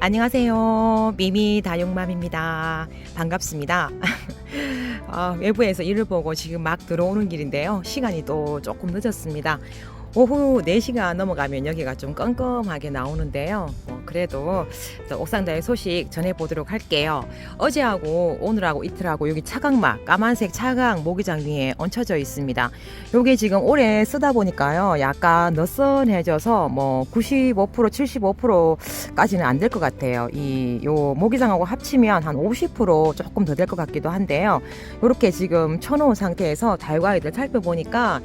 안녕하세요. 미미 다육맘입니다. 반갑습니다. 아, 외부에서 일을 보고 지금 막 들어오는 길인데요. 시간이 또 조금 늦었습니다. 오후 4시가 넘어가면 여기가 좀 껌껌하게 나오는데요. 뭐 그래도 또 옥상다의 소식 전해보도록 할게요. 어제하고 오늘하고 이틀하고 여기 차강막, 까만색 차강 모기장 위에 얹혀져 있습니다. 요게 지금 오래 쓰다 보니까요. 약간 너슨해져서 뭐 95%, 75%까지는 안 될 것 같아요. 이 요 모기장하고 합치면 한 50% 조금 더 될 것 같기도 한데요. 요렇게 지금 쳐놓은 상태에서 달과이들 살펴보니까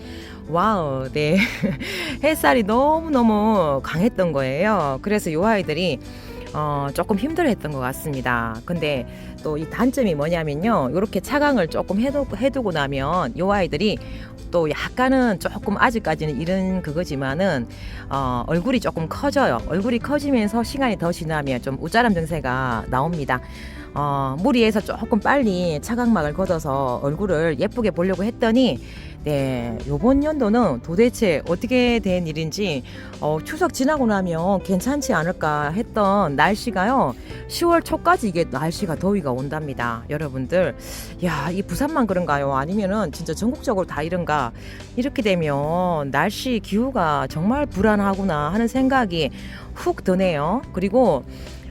와우, 네. 햇살이 너무너무 강했던 거예요. 그래서 요 아이들 이 어, 조금 힘들어 했던 것 같습니다. 근데 또 이 단점이 뭐냐면요. 이렇게 차강을 조금 해두, 해두고 나면 요 아이들이 또 약간은 조금 아직까지는 이런 그거지만은 어, 얼굴이 조금 커져요. 얼굴이 커지면서 시간이 더 지나면 좀 우짜람 증세가 나옵니다. 어, 무리해서 조금 빨리 차각막을 걷어서 얼굴을 예쁘게 보려고 했더니 네, 요번 연도는 도대체 어떻게 된 일인지 어, 추석 지나고 나면 괜찮지 않을까 했던 날씨가요. 10월 초까지 이게 날씨가 더위가 온답니다. 여러분들, 야, 이 부산만 그런가요? 아니면은 진짜 전국적으로 다 이런가? 이렇게 되면 날씨 기후가 정말 불안하구나 하는 생각이 훅 드네요. 그리고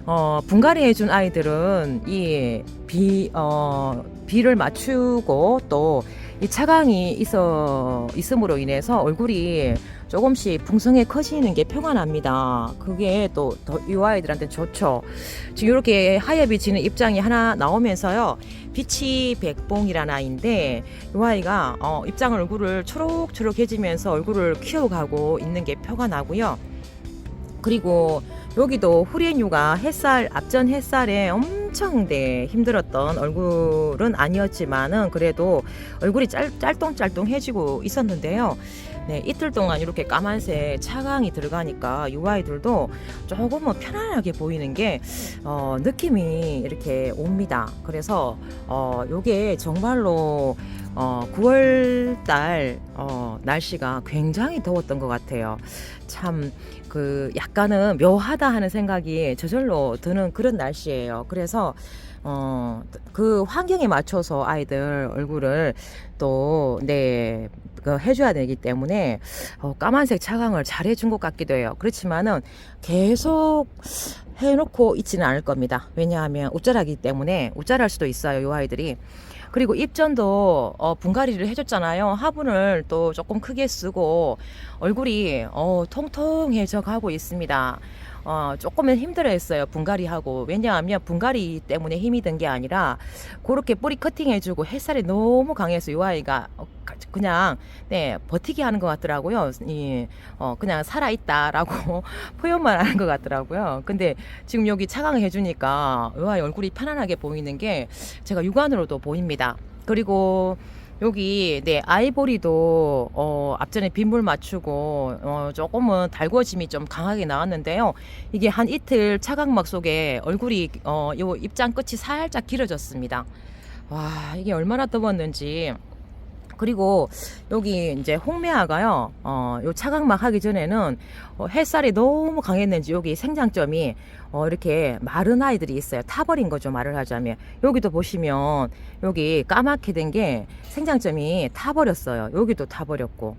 어, 분갈이 해준 아이들은 이 비, 어, 비를 맞추고 또 이 차강이 있어, 있음으로 인해서 얼굴이 조금씩 풍성해 커지는 게 납니다. 그게 또 이 아이들한테 좋죠. 지금 이렇게 하얗게 지는 입장이 하나 나오면서요. 빛이 백봉이라는 아이인데 이 아이가 어, 입장 얼굴을 초록초록해지면서 얼굴을 키워가고 있는 게 나고요. 그리고 여기도 후리엔유가 햇살 앞전 햇살에 엄 청 네, 힘들었던 얼굴은 아니었지만은 그래도 얼굴이 짤, 짤똥짤똥해지고 있었는데요. 네, 이틀 동안 이렇게 까만색 차강이 들어가니까 이 아이들도 조금은 편안하게 보이는 게 어, 느낌이 이렇게 옵니다. 그래서 어, 요게 정말로 어, 9월 달 어, 날씨가 굉장히 더웠던 것 같아요. 참 그 약간은 묘하다 하는 생각이 저절로 드는 그런 날씨예요. 그래서 어, 그 환경에 맞춰서 아이들 얼굴을 또, 네, 그 해줘야 되기 때문에, 어, 까만색 차광을 잘 해준 것 같기도 해요. 그렇지만은 계속 해놓고 있지는 않을 겁니다. 왜냐하면 웃자라기 때문에 웃자랄 수도 있어요. 이 아이들이. 그리고 입전도 어, 분갈이를 해줬잖아요. 화분을 또 조금 크게 쓰고 얼굴이 어, 통통해져 가고 있습니다. 어, 조금은 힘들어했어요. 분갈이하고 왜냐하면 분갈이 때문에 힘이 든 게 아니라 그렇게 뿌리 커팅해주고 햇살이 너무 강해서 이 아이가 어, 그냥 네 버티기 하는 것 같더라고요. 이, 어, 그냥 살아 있다라고 표현만 하는 것 같더라고요. 근데 지금 여기 차강을 해주니까 이 아이 얼굴이 편안하게 보이는 게 제가 육안으로도 보입니다. 그리고 여기 네 아이보리도 어, 앞전에 빗물 맞추고 어, 조금은 달궈짐이 좀 강하게 나왔는데요. 이게 한 이틀 차각막 속에 얼굴이 어, 요 입장 끝이 살짝 길어졌습니다. 와 이게 얼마나 더웠는지. 그리고 여기 이제 홍매화가요, 어, 요 차각막 하기 전에는 어, 햇살이 너무 강했는지 여기 생장점이 어, 이렇게 마른 아이들이 있어요. 타버린 거죠, 말을 하자면. 여기도 보시면 여기 까맣게 된 게 생장점이 타버렸어요. 여기도 타버렸고.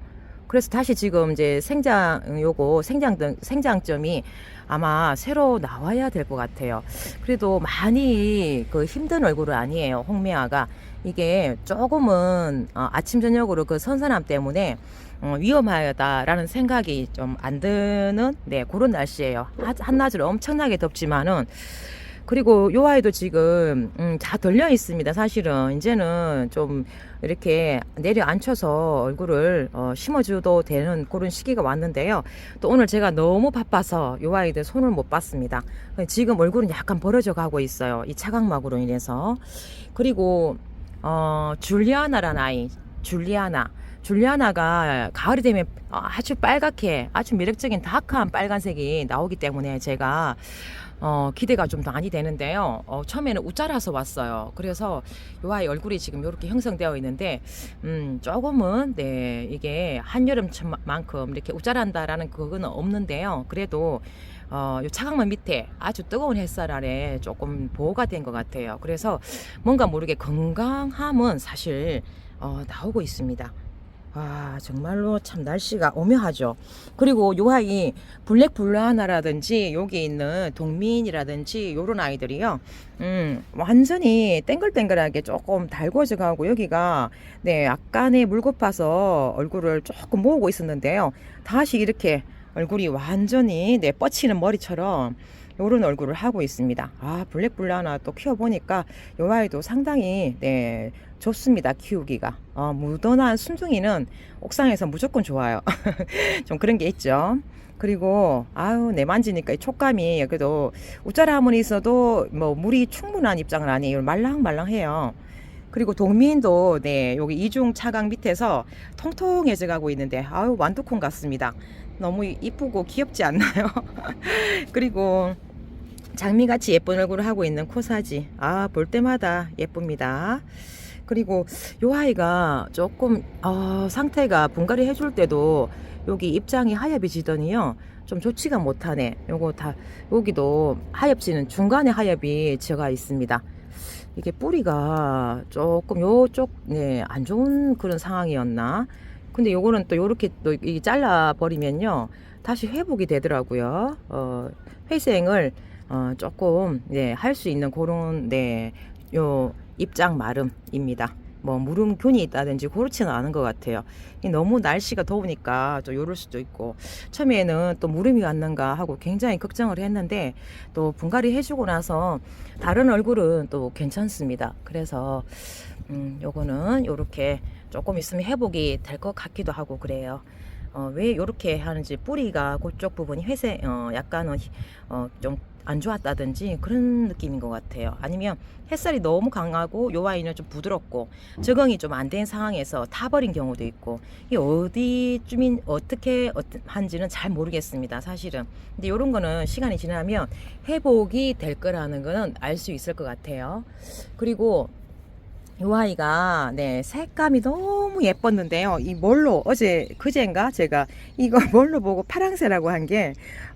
그래서 다시 지금 이제 생장 요거 생장 생장점이 아마 새로 나와야 될 것 같아요. 그래도 많이 그 힘든 얼굴은 아니에요. 홍매화가 이게 조금은 어, 아침 저녁으로 그 선선함 때문에 어, 위험하다라는 생각이 좀 안 드는 네 그런 날씨예요. 한낮으로 엄청나게 덥지만은 그리고 요 아이도 지금 음, 다 들려 있습니다. 사실은 이제는 좀 이렇게 내려앉혀서 얼굴을 어, 심어줘도 되는 그런 시기가 왔는데요. 또 오늘 제가 너무 바빠서 요 아이들 손을 못 봤습니다. 지금 얼굴은 약간 벌어져 가고 있어요. 이 차각막으로 인해서 그리고 어, 줄리아나라는 아이, 줄리아나. 줄리아나가 가을이 되면 아주 빨갛게 아주 매력적인 다크한 빨간색이 나오기 때문에 제가 어, 기대가 좀 많이 되는데요. 어, 처음에는 우짜라서 왔어요. 그래서 요 아이 얼굴이 지금 이렇게 형성되어 있는데, 음, 조금은, 네, 이게 한여름만큼 이렇게 우짜란다라는 그거는 없는데요. 그래도, 어, 요 차광문 밑에 아주 뜨거운 햇살 아래 조금 보호가 된 것 같아요. 그래서 뭔가 모르게 건강함은 사실 어, 나오고 있습니다. 아 정말로 참 날씨가 오묘하죠. 그리고 요 아이 블랙 블루하나라든지 여기 있는 동민이라든지 요런 아이들이요. 음 완전히 땡글땡글하게 조금 달궈져 가고 여기가 네 약간의 물고파서 얼굴을 조금 모으고 있었는데요. 다시 이렇게 얼굴이 완전히 네 뻗치는 머리처럼 요런 얼굴을 하고 있습니다. 아 블랙 블루하나 또 키워보니까 요 아이도 상당히 네 좋습니다 키우기가. 어, 무던한 순둥이는 옥상에서 무조건 좋아요. 좀 그런 게 있죠. 그리고 아유 내 만지니까 이 촉감이 그래도 웃자라 하면 있어도 뭐 물이 충분한 입장은 아니에요. 말랑말랑해요. 그리고 동민도 네 여기 이중 차강 밑에서 통통해져 가고 있는데 아유 완두콩 같습니다 너무 이쁘고 귀엽지 않나요? 그리고 장미같이 예쁜 얼굴을 하고 있는 코사지. 아 볼 때마다 예쁩니다. 그리고 요 아이가 조금 어, 상태가 분갈이 해줄 때도 여기 입장이 하엽이지더니요. 좀 좋지가 못하네. 요거 다 여기도 하엽지는 중간에 하엽이 지어가 있습니다. 이게 뿌리가 조금 요쪽 네, 안 좋은 그런 상황이었나 근데 요거는 또 요렇게 또 이 잘라 버리면요 다시 회복이 되더라고요 어, 회생을 어, 조금 네, 할 수 있는 그런 네, 요 입장 마름입니다. 뭐 무름균이 있다든지 그렇지는 않은 것 같아요. 이 너무 날씨가 더우니까 좀 요럴 수도 있고 처음에는 또 무름이 왔는가 하고 굉장히 걱정을 했는데 또 분갈이 해주고 나서 다른 얼굴은 또 괜찮습니다. 그래서 음 요거는 요렇게 조금 있으면 회복이 될 것 같기도 하고 그래요. 어, 왜 요렇게 하는지 뿌리가 그쪽 부분이 회색 어, 약간은 어, 좀 안 좋았다든지 그런 느낌인 것 같아요. 아니면 햇살이 너무 강하고 요 아이는 좀 부드럽고 적응이 좀 안 된 상황에서 타버린 경우도 있고 이 어디쯤인 어떻게 한지는 잘 모르겠습니다. 사실은. 근데 요런 거는 시간이 지나면 회복이 될 거라는 거는 알 수 있을 것 같아요. 그리고 요 아이가 네 색감이 너무 예뻤는데요. 이 뭘로 어제 그제인가 제가 이거 뭘로 보고 파랑새라고 한 게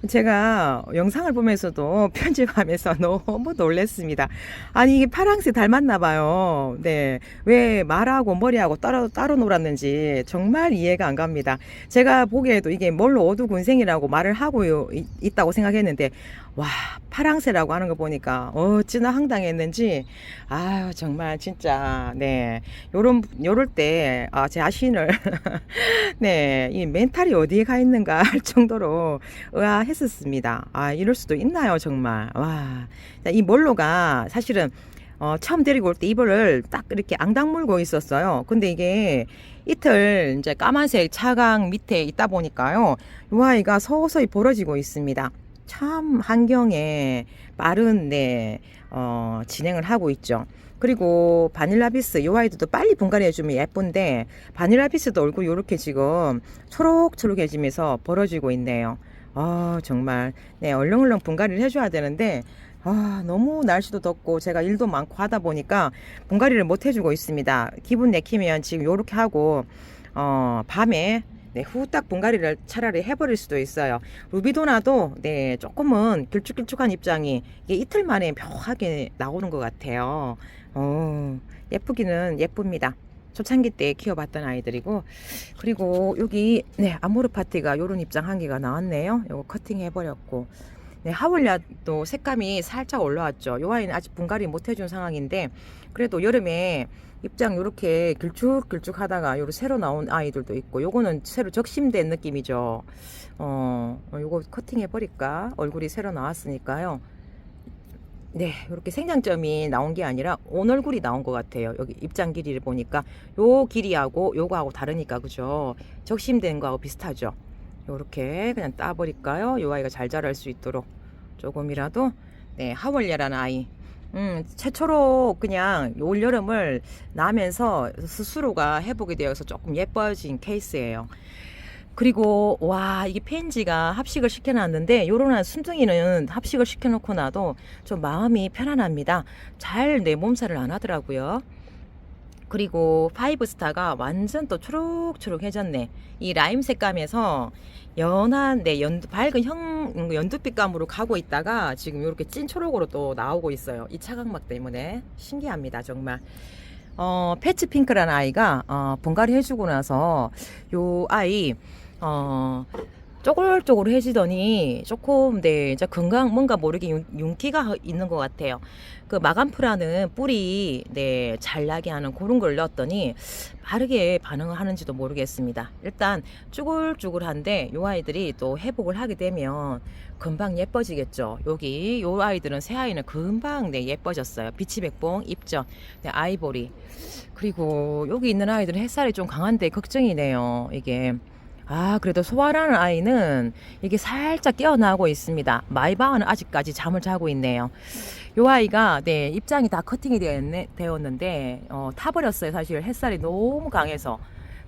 제가 영상을 보면서도 편집하면서 너무 놀랬습니다. 아니 이게 파랑새 닮았나 봐요. 네. 왜 말하고 머리하고 따로 따로 놀았는지 정말 이해가 안 갑니다. 제가 보기에도 이게 뭘로 어두군생이라고 말을 하고 요- 있다고 생각했는데 와 파랑새라고 하는 거 보니까 어찌나 황당했는지 아유 정말 진짜 네 요런 요럴 때 아 제 자신을 네 이 멘탈이 어디에 가 있는가 할 정도로 의아했었습니다 아 이럴 수도 있나요 정말 와 이 몰로가 사실은 어, 처음 데리고 올 때 이불을 딱 이렇게 앙당 물고 있었어요. 근데 이게 이틀 이제 까만색 차강 밑에 있다 보니까요. 이 아이가 서서히 벌어지고 있습니다. 참 환경에 빠른 네, 어, 진행을 하고 있죠. 그리고 바닐라비스 이 아이들도 빨리 분갈이 해주면 예쁜데 바닐라비스도 얼굴 이렇게 지금 초록초록해지면서 벌어지고 있네요. 아 정말 네 얼렁얼렁 분갈이를 해줘야 되는데 아 너무 날씨도 덥고 제가 일도 많고 하다 보니까 분갈이를 못 해주고 있습니다. 기분 내키면 지금 요렇게 하고 어 밤에 네, 후딱 분갈이를 차라리 해버릴 수도 있어요. 루비도나도 네 조금은 길쭉길쭉한 입장이 이게 이틀 만에 묘하게 나오는 것 같아요. 어, 예쁘기는 예쁩니다. 초창기 때 키워봤던 아이들이고 그리고 여기 네 아모르 파티가 요런 입장 한 개가 나왔네요. 요거 커팅 해버렸고 네 하월야도 색감이 살짝 올라왔죠. 요 아이는 아직 분갈이 못 해준 상황인데 그래도 여름에 입장 요렇게 길쭉길쭉 하다가 요로 새로 나온 아이들도 있고 요거는 새로 적심된 느낌이죠. 어, 어, 요거 커팅 해버릴까? 얼굴이 새로 나왔으니까요. 네, 이렇게 생장점이 나온 게 아니라 온 얼굴이 나온 것 같아요. 여기 입장 길이를 보니까 요 길이하고 요거하고 다르니까 그죠? 적심된 거하고 비슷하죠. 요렇게 그냥 따버릴까요? 요 아이가 잘 자랄 수 있도록 조금이라도 네 하월야라는 아이 음, 최초로 그냥 올 여름을 나면서 스스로가 회복이 되어서 조금 예뻐진 케이스예요. 그리고 와 이게 펜지가 합식을 시켜놨는데 요런 순둥이는 합식을 시켜놓고 나도 좀 마음이 편안합니다. 잘 내 몸살을 안 하더라고요. 그리고 파이브 스타가 완전 또 초록초록해졌네. 이 라임 색감에서 연한 네 연두 밝은 형 음, 연두빛감으로 가고 있다가 지금 이렇게 찐 초록으로 또 나오고 있어요. 이 차각막 때문에 신기합니다 정말. 어 패치 핑크라는 아이가 어 분갈이 해주고 나서 요 아이 어 쪼글쪼글해지더니 조금 네 이제 건강 뭔가 모르게 윤, 윤기가 있는 것 같아요. 그 마감프라는 뿌리 네 잘 나게 하는 그런 걸 넣었더니 빠르게 반응을 하는지도 모르겠습니다. 일단 쭈글쭈글한데 요 아이들이 또 회복을 하게 되면 금방 예뻐지겠죠. 여기 요 아이들은 새 아이는 금방 네 예뻐졌어요. 비치 백봉, 입전, 네, 아이보리 그리고 여기 있는 아이들은 햇살이 좀 강한데 걱정이네요. 이게 아, 그래도 소아라는 아이는 이게 살짝 깨어나고 있습니다. 마이바는 아직까지 잠을 자고 있네요. 요 아이가 네 입장이 다 커팅이 되었네, 되었는데 어, 타버렸어요. 사실 햇살이 너무 강해서.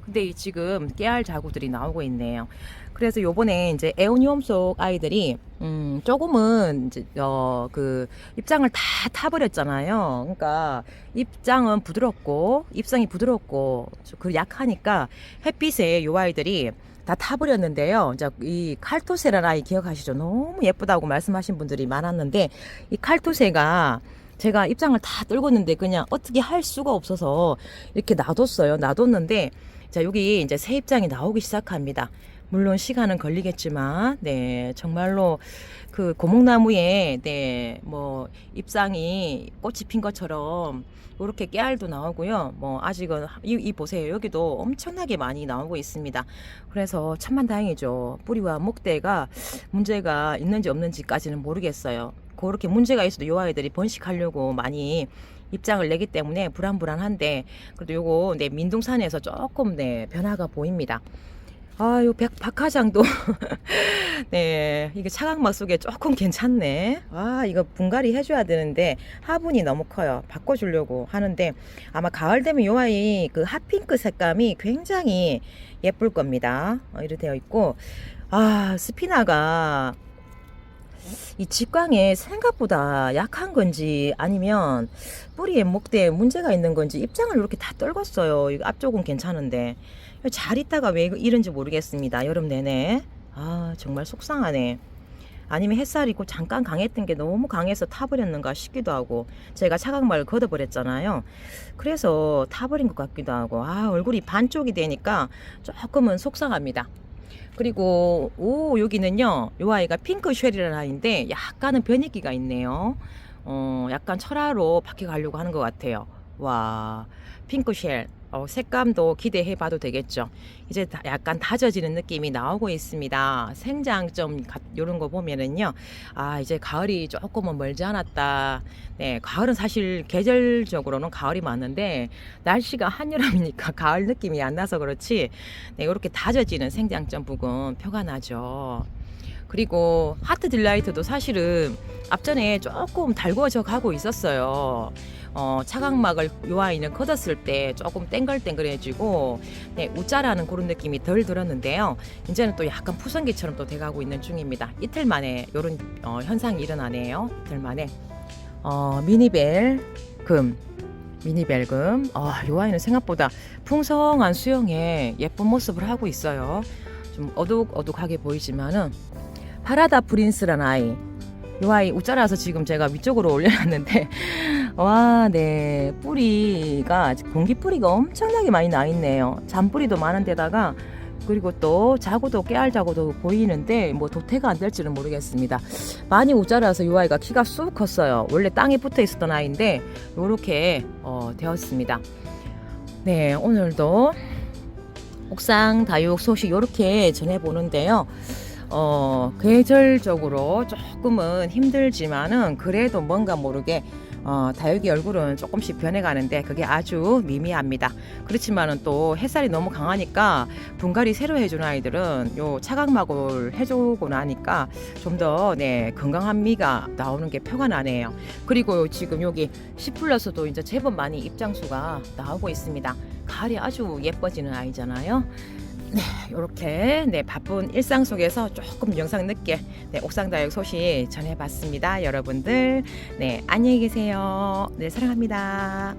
근데 이 지금 깨알 자구들이 나오고 있네요. 그래서 요번에 이제 에오니움 속 아이들이 음 조금은 이제 어그 입장을 다 타버렸잖아요. 그러니까 입장은 부드럽고 입성이 부드럽고 그 약하니까 햇빛에 요 아이들이 다 타버렸는데요. 이제 이 칼토세라는 아이 기억하시죠? 너무 예쁘다고 말씀하신 분들이 많았는데 이 칼토세가 제가 입장을 다 떨궜는데 그냥 어떻게 할 수가 없어서 이렇게 놔뒀어요. 놔뒀는데 자 여기 이제 새 입장이 나오기 시작합니다. 물론 시간은 걸리겠지만 네 정말로 그 고목나무에 네뭐 잎상이 꽃이 핀 것처럼 이렇게 깨알도 나오고요. 뭐 아직은 이, 이 보세요. 여기도 엄청나게 많이 나오고 있습니다. 그래서 천만다행이죠. 뿌리와 목대가 문제가 있는지 없는지까지는 모르겠어요. 그렇게 문제가 있어도 요 아이들이 번식하려고 많이 입장을 내기 때문에 불안불안한데 그래도 요거 네 민둥산에서 조금 네 변화가 보입니다. 아, 요 백, 박하장도 네 이게 차각막 속에 조금 괜찮네. 아 이거 분갈이 해줘야 되는데 화분이 너무 커요. 바꿔주려고 하는데 아마 가을 되면 요 아이 그 핫핑크 색감이 굉장히 예쁠 겁니다. 어, 이렇게 되어 있고 아 스피나가 이 직광에 생각보다 약한 건지 아니면 뿌리에 목대에 문제가 있는 건지 입장을 이렇게 다 떨궜어요. 이거 앞쪽은 괜찮은데 잘 있다가 왜 이런지 모르겠습니다. 여름 내내 아 정말 속상하네. 아니면 햇살이 고 잠깐 강했던 게 너무 강해서 타버렸는가 싶기도 하고 제가 차각막을 걷어버렸잖아요. 그래서 타버린 것 같기도 하고 아 얼굴이 반쪽이 되니까 조금은 속상합니다. 그리고 오 여기는요 요 아이가 핑크 쉘이라는 아이인데 약간은 변이기가 있네요 어 약간 철화로 바뀌어 가려고 하는 것 같아요 와 핑크 쉘 어, 색감도 기대해 봐도 되겠죠. 이제 다 약간 다져지는 느낌이 나오고 있습니다. 생장점 이런 거 보면은요. 아, 이제 가을이 조금은 멀지 않았다. 네, 가을은 사실 계절적으로는 가을이 맞는데 날씨가 한여름이니까 가을 느낌이 안 나서 그렇지. 네, 이렇게 다져지는 생장점 부분 표가 나죠. 그리고 하트 딜라이트도 사실은 앞전에 조금 달궈져 가고 있었어요. 어, 차각막을 요 아이는 걷었을 때 조금 땡글땡글해지고 네, 우짜라는 그런 느낌이 덜 들었는데요. 이제는 또 약간 푸성기처럼 또 돼가고 있는 중입니다. 이틀 만에 이런 어, 현상이 일어나네요. 이틀 만에 어, 미니벨 금 미니벨금 어, 요 아이는 생각보다 풍성한 수영에 예쁜 모습을 하고 있어요. 좀 어둑어둑하게 보이지만은 파라다 프린스라는 아이 요 아이 우짜라서 지금 제가 위쪽으로 올려놨는데 와, 네. 뿌리가 공기 뿌리가 엄청나게 많이 나 있네요. 잔뿌리도 많은데다가 그리고 또 자구도 깨알 자구도 보이는데 뭐 도태가 안 될지는 모르겠습니다. 많이 우자라서 이 아이가 키가 쑥 컸어요. 원래 땅에 붙어 있었던 아이인데 이렇게 어, 되었습니다. 네, 오늘도 옥상 다육 소식 이렇게 전해보는데요. 어, 계절적으로 조금은 힘들지만은 그래도 뭔가 모르게 어, 다육이 얼굴은 조금씩 변해가는데 그게 아주 미미합니다. 그렇지만은 또 햇살이 너무 강하니까 분갈이 새로 해주는 아이들은 요 차각막을 해주고 나니까 좀 더 네, 건강한 미가 나오는 게 표가 나네요. 그리고 지금 여기 10 플러스도 이제 제법 많이 입장수가 나오고 있습니다. 가을이 아주 예뻐지는 아이잖아요. 네, 이렇게 네, 바쁜 일상 속에서 조금 영상 늦게 네, 옥상 다육 소식 전해봤습니다. 여러분들, 네, 안녕히 계세요. 네, 사랑합니다.